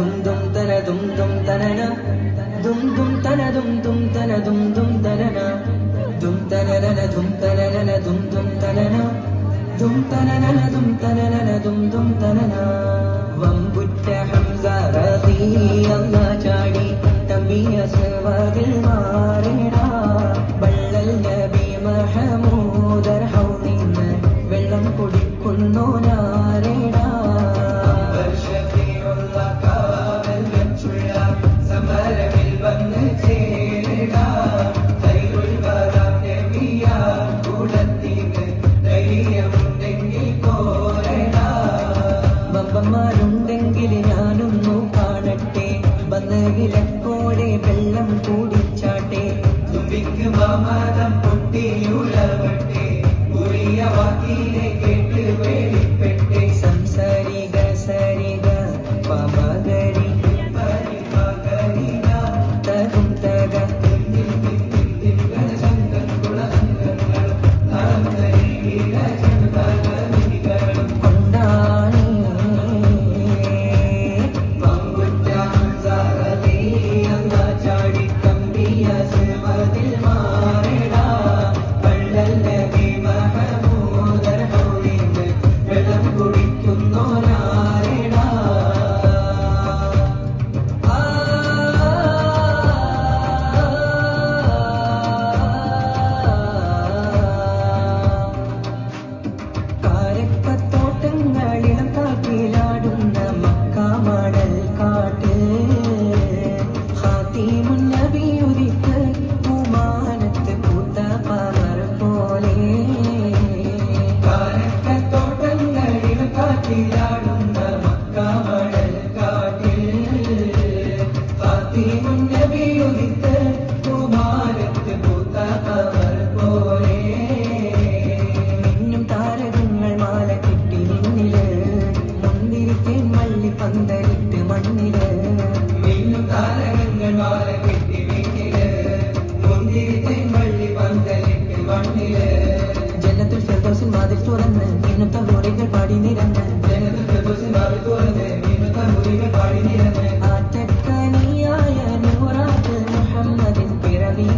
ദും ദും തന ദും ദും തനന. ദും ദും തന ദും ദും തന ദും ദും തനന. ദും തനനന ദും തനനന ദും ദും തനന. ദും തനനന ദും തനനന ദും ദും തനന. വമ്പുറ്റ ഹംസ റളിയല്ല ചാടി. തമ്പിയ സവാതിൽ മാറിടാ ബമ്പന്മാരുണ്ടെങ്കിൽ ഞാനൊന്നു കാണട്ടെ. വന്ന് വിലക്കോടെ വെള്ളം കൂടിച്ചാട്ടെ. തുമ്പിക്ക് മാമാതം പൊട്ടിയുളവട്ടെ പന്തലിട്ട് മണ്ണിൽ മിന്നും താരകങ്ങൾ വാല കെട്ടി വീട്ടിൽ മുന്തിരി തെൻവള്ളി പന്തലിട്ട് മണ്ണിൽ ജനത്തിൽ ഫെർദോസിൻ വാതിൽ തുറന്ന് മീനും തമ്പൂരികൾ പാടി നിരന്ന്. ജനത്തിൽ ഫെർദോസിൻ വാതിൽ തുറന്ന് മീനും തമ്പൂരികൾ പാടി നിരന്ന്. ആറ്റക്കനിയായ നൂറാത്ത് മുഹമ്മദിൻ പിറവി